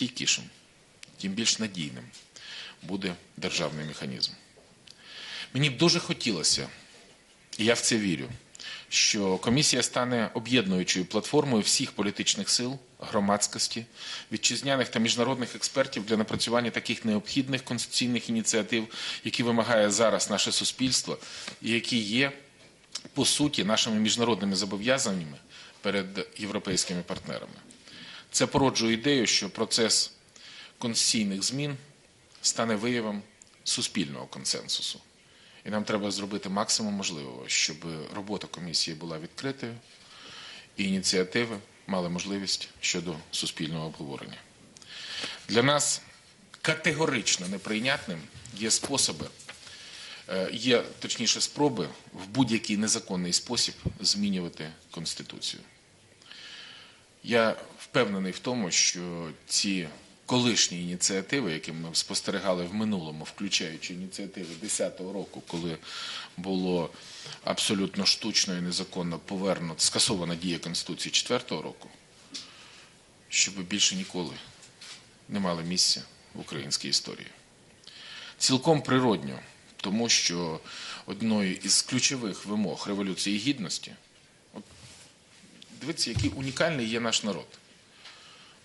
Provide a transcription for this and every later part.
стійкішим, тим більш надійним буде державний механізм. Мені б дуже хотілося, і я в це вірю, що комісія стане об'єднуючою платформою всіх політичних сил, громадськості, вітчизняних та міжнародних експертів для напрацювання таких необхідних конституційних ініціатив, які вимагає зараз наше суспільство, і які є по суті нашими міжнародними зобов'язаннями перед європейськими партнерами. Це породжує ідею, що процес конституційних змін стане виявом суспільного консенсусу. І нам треба зробити максимум можливого, щоб робота комісії була відкритою і ініціативи мали можливість щодо суспільного обговорення. Для нас категорично неприйнятним є способи, е, є точніше спроби в будь-який незаконний спосіб змінювати Конституцію. Я впевнений в тому, що ці колишні ініціативи, які ми спостерігали в минулому, включаючи ініціативи 2010 року, коли було абсолютно штучно і незаконно повернуто, скасована дія Конституції 2004 року, щоб більше ніколи не мали місця в українській історії. Цілком природньо, тому що одною із ключових вимог Революції Гідності Дивіться, який унікальний є наш народ.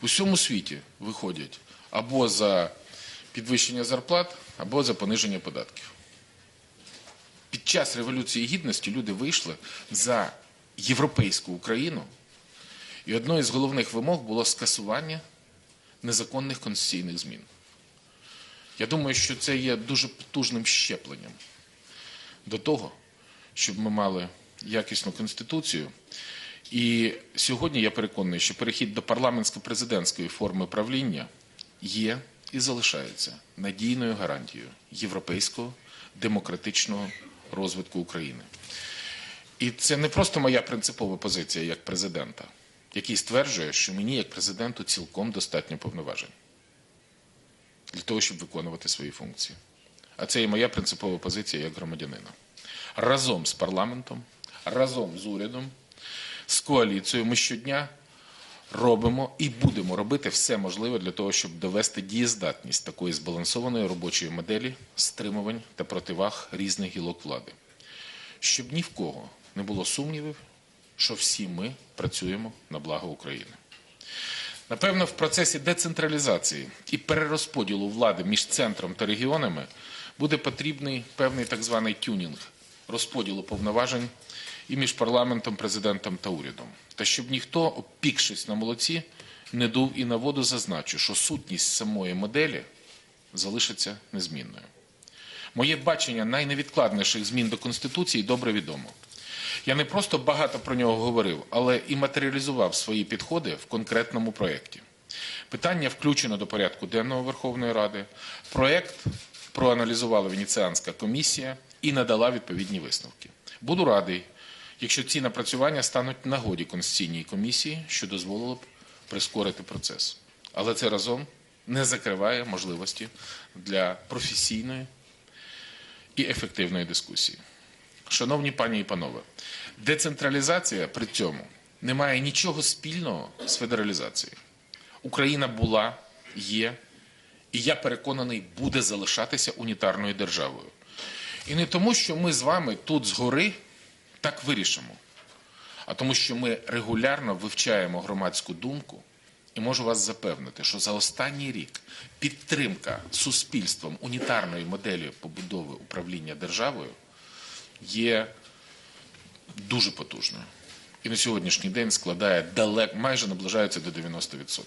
В усьому світі виходять або за підвищення зарплат, або за пониження податків. Під час Революції Гідності люди вийшли за європейську Україну, і одною з головних вимог було скасування незаконних конституційних змін. Я думаю, що це є дуже потужним щепленням до того, щоб ми мали якісну конституцію. І сьогодні я переконаний, що перехід до парламентсько-президентської форми правління є і залишається надійною гарантією європейського демократичного розвитку України. І це не просто моя принципова позиція як президента, який стверджує, що мені, як президенту, цілком достатньо повноважень для того, щоб виконувати свої функції. А це і моя принципова позиція як громадянина. Разом з парламентом, разом з урядом з коаліцією ми щодня робимо і будемо робити все можливе для того, щоб довести дієздатність такої збалансованої робочої моделі стримувань та противаг різних гілок влади, щоб ні в кого не було сумнівів, що всі ми працюємо на благо України. Напевно, в процесі децентралізації і перерозподілу влади між центром та регіонами буде потрібний певний так званий тюнінг розподілу повноважень і між парламентом, президентом та урядом. Та щоб ніхто, опікшись на молоці, не дув і на воду зазначу, що сутність самої моделі залишиться незмінною. Моє бачення найневідкладніших змін до Конституції добре відомо. Я не просто багато про нього говорив, але і матеріалізував свої підходи в конкретному проєкті. Питання включено до порядку денного Верховної Ради. Проєкт проаналізувала Венеціанська комісія і надала відповідні висновки. Буду радий, якщо ці напрацювання стануть нагоді Конституційній комісії, що дозволило б прискорити процес. Але це разом не закриває можливості для професійної і ефективної дискусії. Шановні пані і панове, децентралізація при цьому не має нічого спільного з федералізацією. Україна була, є, і я переконаний, буде залишатися унітарною державою. І не тому, що ми з вами тут згори так вирішимо, а тому, що ми регулярно вивчаємо громадську думку. І можу вас запевнити, що за останній рік підтримка суспільством унітарної моделі побудови управління державою є дуже потужною. І на сьогоднішній день складає далеко, майже наближається до 90%.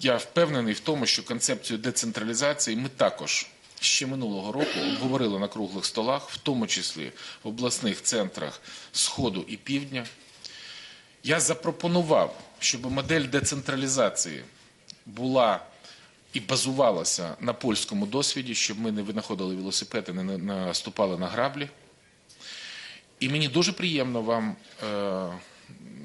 Я впевнений в тому, що концепцію децентралізації ми також ще минулого року обговорили на круглих столах, в тому числі в обласних центрах Сходу і Півдня. Я запропонував, щоб модель децентралізації була і базувалася на польському досвіді, щоб ми не винаходили велосипеди, не наступали на граблі. І мені дуже приємно вам е,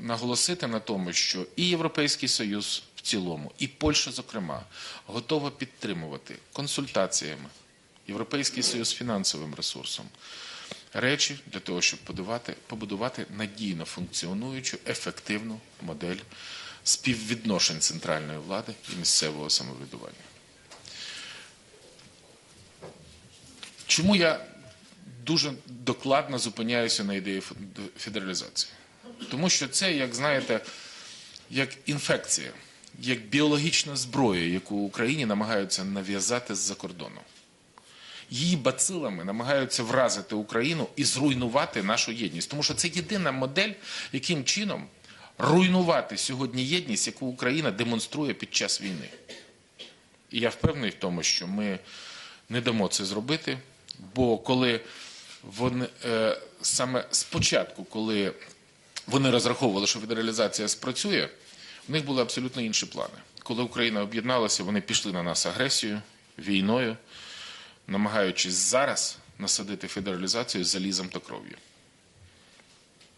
наголосити на тому, що і Європейський Союз в цілому, і Польща, зокрема, готова підтримувати консультаціями Європейський Союз фінансовим ресурсом речі для того, щоб побудувати, побудувати надійно функціонуючу, ефективну модель співвідношень центральної влади і місцевого самоврядування. Чому я дуже докладно зупиняюся на ідеї федералізації? Тому що це, як знаєте, як інфекція, як біологічна зброя, яку Україні намагаються нав'язати з-за кордону. Її бацилами намагаються вразити Україну і зруйнувати нашу єдність. Тому що це єдина модель, яким чином руйнувати сьогодні єдність, яку Україна демонструє під час війни. І я впевнений в тому, що ми не дамо це зробити, бо коли вони е, саме спочатку, коли вони розраховували, що федералізація спрацює, в них були абсолютно інші плани. Коли Україна об'єдналася, вони пішли на нас агресією, війною, намагаючись зараз насадити федералізацію залізом та кров'ю.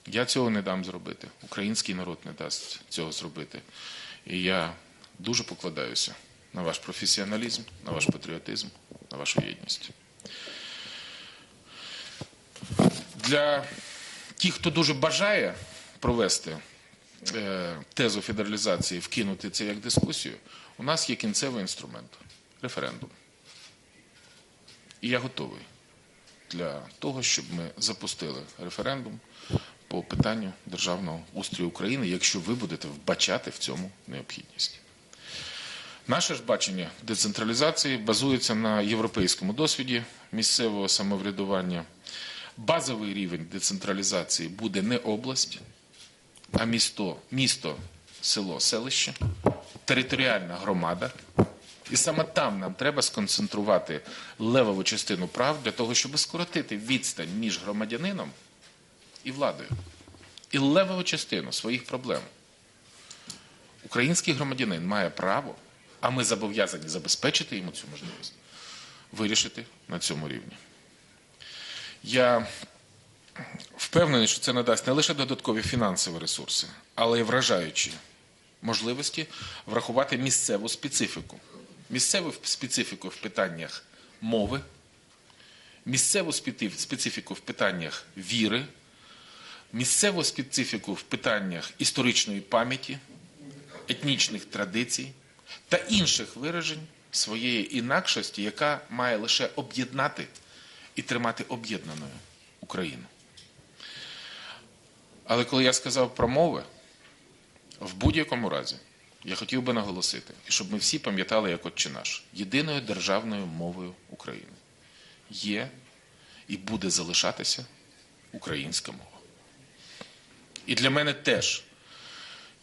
Я цього не дам зробити. Український народ не дасть цього зробити. І я дуже покладаюся на ваш професіоналізм, на ваш патріотизм, на вашу єдність. Для тих, хто дуже бажає провести е, тезу федералізації, вкинути це як дискусію, у нас є кінцевий інструмент референдум. І я готовий для того, щоб ми запустили референдум по питанню державного устрою України, якщо ви будете вбачати в цьому необхідність. Наше ж бачення децентралізації базується на європейському досвіді місцевого самоврядування. Базовий рівень децентралізації буде не область, а місто, місто, село, селище, територіальна громада. І саме там нам треба сконцентрувати левову частину прав для того, щоб скоротити відстань між громадянином і владою. І левову частину своїх проблем. Український громадянин має право, а ми зобов'язані забезпечити йому цю можливість, вирішити на цьому рівні. Я впевнений, що це надасть не лише додаткові фінансові ресурси, але й вражаючі можливості врахувати місцеву специфіку. Місцеву специфіку в питаннях мови, місцеву специфіку в питаннях віри, місцеву специфіку в питаннях історичної пам'яті, етнічних традицій та інших виражень своєї інакшості, яка має лише об'єднати і тримати об'єднаною Україну. Але коли я сказав про мови, в будь-якому разі я хотів би наголосити, і щоб ми всі пам'ятали, як отче наш, єдиною державною мовою України є і буде залишатися українська мова. І для мене теж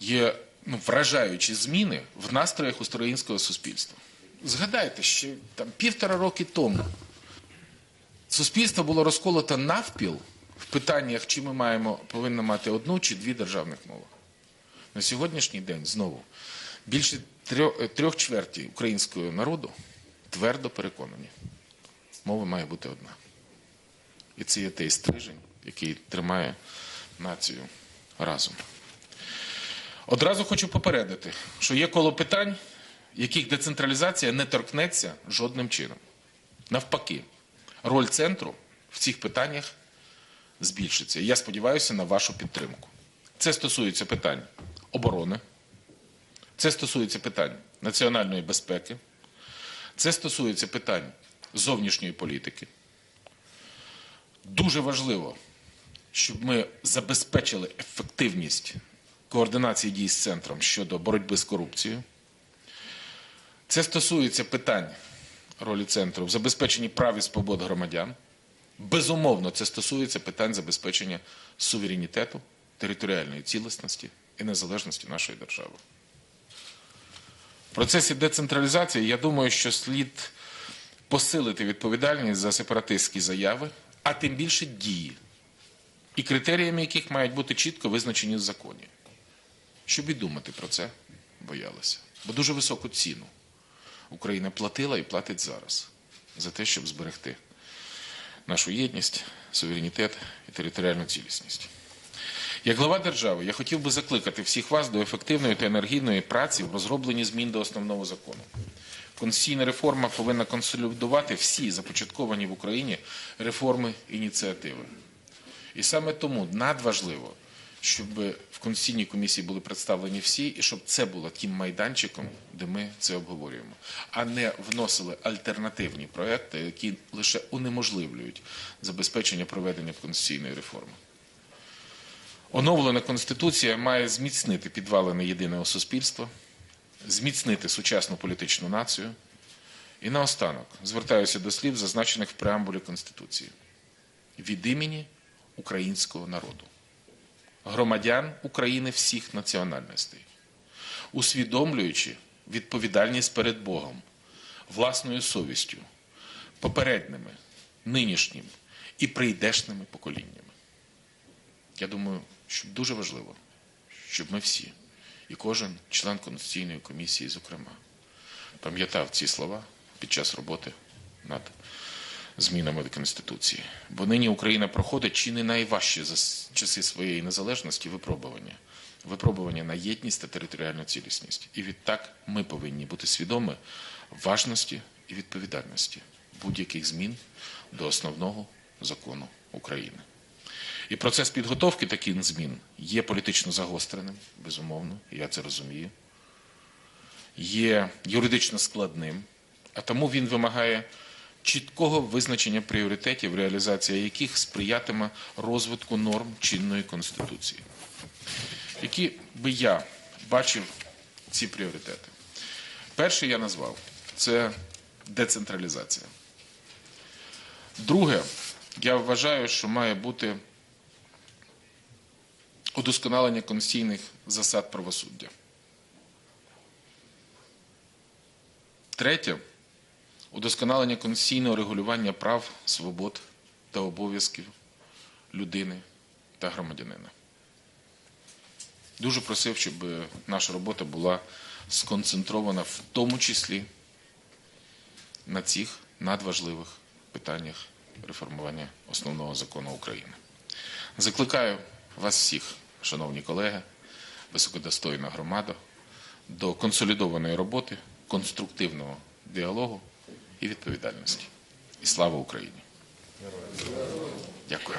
є ну, вражаючі зміни в настроях українського суспільства. Згадайте, що там півтора роки тому суспільство було розколото навпіл в питаннях, чи ми маємо, повинні мати одну чи дві державних мови. На сьогоднішній день знову більше трьох, трьох чвертій українського народу твердо переконані, мова має бути одна. І це є той стрижень, який тримає націю разом. Одразу хочу попередити, що є коло питань, яких децентралізація не торкнеться жодним чином. Навпаки, роль центру в цих питаннях збільшиться. І я сподіваюся на вашу підтримку. Це стосується питань оборони, це стосується питань національної безпеки, це стосується питань зовнішньої політики. Дуже важливо, щоб ми забезпечили ефективність координації дій з центром щодо боротьби з корупцією. Це стосується питань ролі центру в забезпеченні прав і свобод громадян. Безумовно, це стосується питань забезпечення суверенітету, територіальної цілісності і незалежності нашої держави. В процесі децентралізації я думаю, що слід посилити відповідальність за сепаратистські заяви, а тим більше дії, і критеріями яких мають бути чітко визначені в законі. Щоб і думати про це боялися. Бо дуже високу ціну Україна платила і платить зараз за те, щоб зберегти нашу єдність, суверенітет і територіальну цілісність. Як глава держави, я хотів би закликати всіх вас до ефективної та енергійної праці в розробленні змін до основного закону. Конституційна реформа повинна консолідувати всі започатковані в Україні реформи ініціативи. І саме тому надважливо, щоб в Конституційній комісії були представлені всі, і щоб це було тим майданчиком, де ми це обговорюємо, а не вносили альтернативні проекти, які лише унеможливлюють забезпечення проведення конституційної реформи. Оновлена Конституція має зміцнити підвалини єдиного суспільства, зміцнити сучасну політичну націю. І наостанок звертаюся до слів, зазначених в преамбулі Конституції від імені українського народу, громадян України всіх національностей, усвідомлюючи відповідальність перед Богом, власною совістю, попередніми, нинішнім і прийдешними поколіннями. Я думаю, що дуже важливо, щоб ми всі, і кожен член Конституційної комісії, зокрема, пам'ятав ці слова під час роботи над змінами до Конституції. Бо нині Україна проходить чи не найважчі за часи своєї незалежності випробування. Випробування на єдність та територіальну цілісність. І відтак ми повинні бути свідомі важності і відповідальності будь-яких змін до основного закону України. І процес підготовки таких змін є політично загостреним, безумовно, я це розумію. Є юридично складним, а тому він вимагає чіткого визначення пріоритетів, реалізація яких сприятиме розвитку норм чинної конституції. Які би я бачив ці пріоритети? Перший я назвав це децентралізація. Друге, я вважаю, що має бути удосконалення конституційних засад правосуддя. Третє удосконалення конституційного регулювання прав, свобод та обов'язків людини та громадянина. Дуже просив, щоб наша робота була сконцентрована в тому числі на цих надважливих питаннях реформування основного закону України. Закликаю вас всіх, шановні колеги, високодостойна громада, до консолідованої роботи, конструктивного діалогу і відповідальності. І слава Україні! Дякую.